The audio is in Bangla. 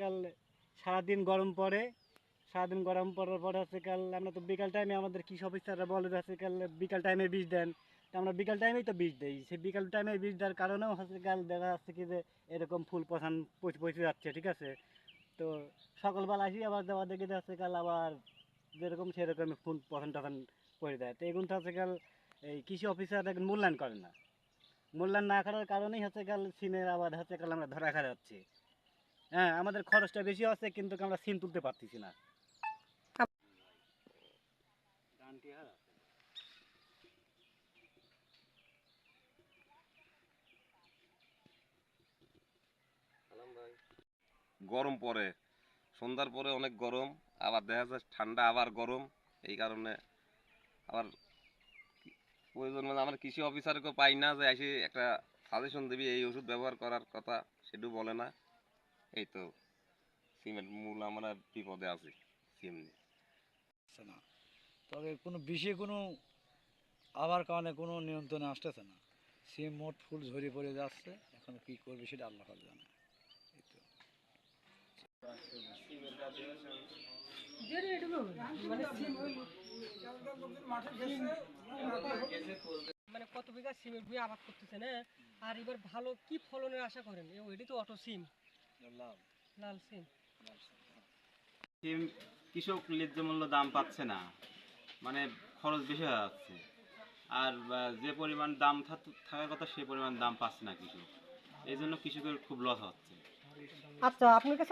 কাল সারাদিন গরম পড়ে, সারাদিন গরম পড়ার পরে হচ্ছে কাল আমরা তো বিকাল টাইমে আমাদের কৃষি অফিসাররা বলে হচ্ছে কাল বিকাল টাইমে বীজ দেন। তো আমরা বিকাল টাইমেই তো বীজ দিই। সেই বিকাল টাইমে বীজ দেওয়ার কারণেও হচ্ছে কাল দেখা যাচ্ছে কি যে এরকম ফুল পছান পচে যাচ্ছে, ঠিক আছে? তো সকালবেলা আসি, আবার দেওয়া দেখে যাচ্ছে কাল আবার যেরকম সেরকম ফুল পছন্দ টছন করে দেয়। তো এগুলো তো হচ্ছে কাল এই কৃষি অফিসার মূল্যায়ন করে না। মূল্যায়ন না করার কারণেই হচ্ছে কাল সিমের আবাদ হচ্ছে কাল আমরা ধরা খা যাচ্ছি। হ্যাঁ আমাদের খরচটা বেশি হচ্ছে কিন্তু আমরা সিম তুলতে পারতেছি না। গরম পরে, সন্ধ্যার পরে অনেক গরম, আবার দেখা যায় ঠান্ডা, আবার গরম, এই কারণে আবার প্রয়োজন মানে আমরা কৃষি অফিসারকে পাই না যে এসে একটা সাজেশন দিবি, এই ওষুধ ব্যবহার করার কথা সেটাও বলে না। এই তো সিমেন্ট মূল আমরা বিপদে আছি সিম নিয়ে না। তবে কোনো বিষে কোনো আবার কারণে কোনো নিয়ন্ত্রণে আসতেছে না। সে মোট ফুল ঝরে পড়ে যাচ্ছে এখন কি করবে সেটা আল্লাহ জানে। এই তো। মানে কত বিঘা সিমের বুয়ে আবাদ করতেছেন হ্যাঁ? আর এবার ভালো কি ফলনের আশা করেন? এটি তো অটো সিম। লাল। সিম। সিম কৃষক ন্যায্য মূল্য দাম পাচ্ছে না। মানে খরচ বেশি হয়ে যাচ্ছে। আর যে পরিমাণ দাম থাকার কথা সে পরিমাণ দাম পাচ্ছে না কৃষক। এই জন্য কৃষকের খুব লস হচ্ছে। আচ্ছা আপনার কাছে